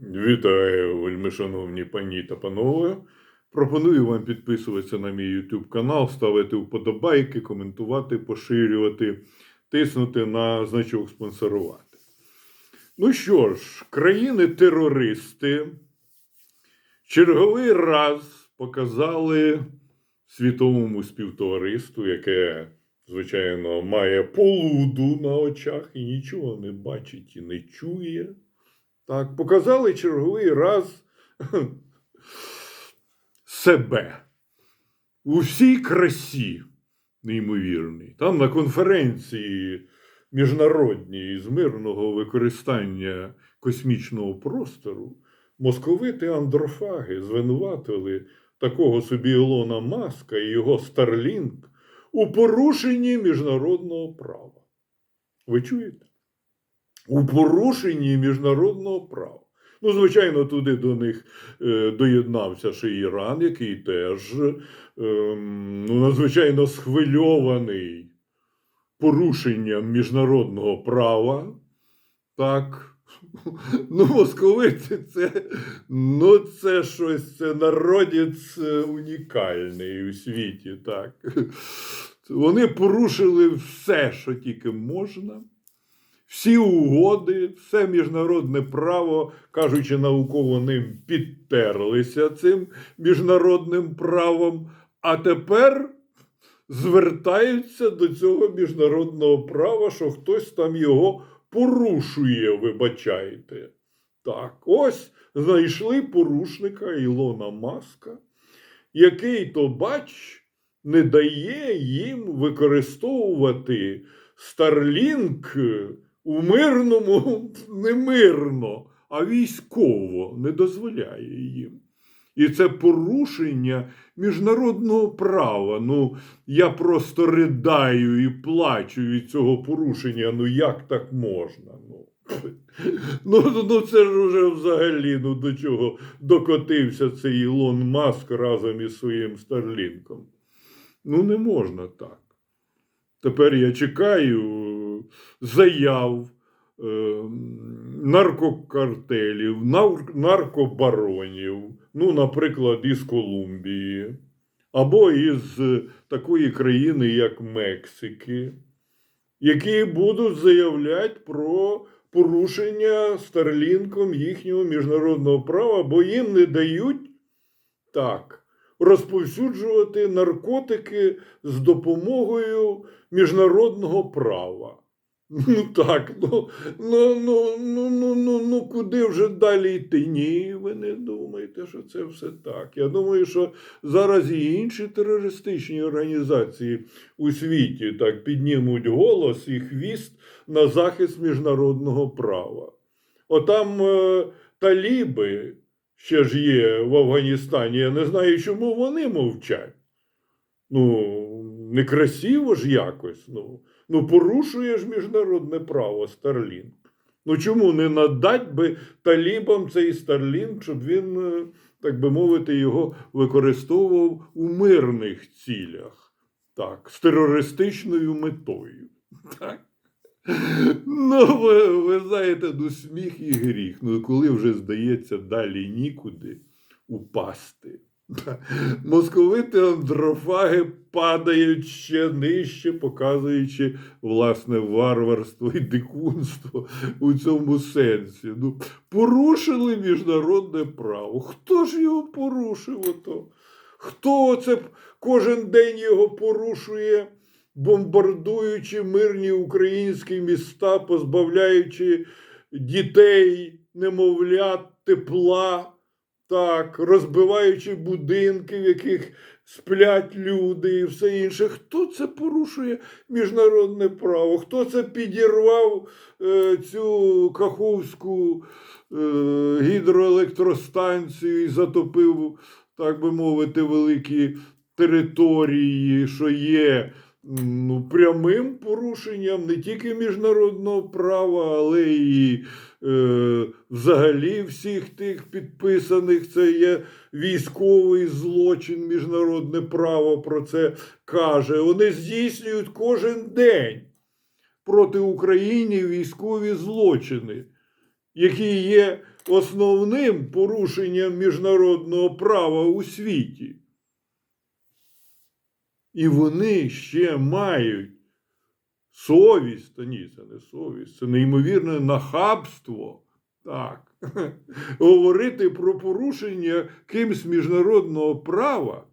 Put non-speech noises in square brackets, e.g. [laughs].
Вітаю, вельмишановні пані та панове. Пропоную вам підписуватися на мій YouTube канал, ставити вподобайки, коментувати, поширювати, тиснути на значок спонсорувати. Ну що ж, країни-терористи черговий раз показали світовому співтовариству, яке, звичайно, має полуду на очах і нічого не бачить і не чує. Так, показали черговий раз себе у всій красі, неймовірній. Там на конференції міжнародній з мирного використання космічного простору московити андрофаги звинуватили такого собі Ілона Маска і його Starlink у порушенні міжнародного права. Ви чуєте? У порушенні міжнародного права. Ну, звичайно, туди до них е, доєднався ще Іран, який теж е, ну, надзвичайно схвильований порушенням міжнародного права. Так. [laughs] Ну, московити це, ну, це щось, це народець е, унікальний у світі. так. Вони порушили все, що тільки можна всі угоди, все міжнародне право, кажучи науково ним, підтерлися цим міжнародним правом, а тепер звертаються до цього міжнародного права, що хтось там його порушує, вибачайте. Так, ось знайшли порушника Ілона Маска, який то, бач, не дає їм використовувати Starlink у мирному не мирно, а військово не дозволяє їм. І це порушення міжнародного права. Ну, я просто ридаю і плачу від цього порушення. Ну як так можна? Ну, [laughs] ну, ну це ж уже взагалі ну, до чого докотився цей Ілон Маск разом із своїм Старлінком. Ну, не можна так. Тепер я чекаю заяв е, наркокартелів, наркобаронів, ну, наприклад, із Колумбії, або із такої країни, як Мексики, які будуть заявляти про порушення Старлінком їхнього міжнародного права, бо їм не дають так. Розповсюджувати наркотики з допомогою міжнародного права. Ну так, ну ну, ну, ну, ну, ну, ну, куди вже далі йти? Ні, ви не думаєте, що це все так. Я думаю, що зараз і інші терористичні організації у світі так піднімуть голос і хвіст на захист міжнародного права. Отам е, таліби ще ж є в Афганістані. Я не знаю, чому вони мовчать. Ну, некрасиво ж якось. ну. Ну, порушує ж міжнародне право Старлінг. Ну чому не надать би талібам цей Старлінг, щоб він, е, так би мовити, його використовував у мирних цілях, так, з терористичною метою. [laughs] Так? Ну, ви, ви знаєте, ну сміх і гріх. Ну, коли вже здається, далі нікуди упасти. [laughs] Московити андрофаги падають ще нижче, показуючи власне варварство і дикунство у цьому сенсі. Ну, Порушили міжнародне право. Хто ж його порушив? ото? Хто це кожен день його порушує, бомбардуючи мирні українські міста, позбавляючи дітей, немовлят, тепла? Так, розбиваючи будинки, в яких сплять люди і все інше. Хто це порушує міжнародне право? Хто це підірвав е, цю Каховську е, гідроелектростанцію і затопив, так би мовити, великі території, що є ну, прямим порушенням не тільки міжнародного права, але і е, взагалі всіх тих підписаних. Це є військовий злочин, міжнародне право про це каже. Вони здійснюють кожен день проти України військові злочини. який є основним порушенням міжнародного права у світі. І вони ще мають совість, та ні, це не совість, це неймовірне нахабство. Так. [laughs] Говорити про порушення кимсь міжнародного права,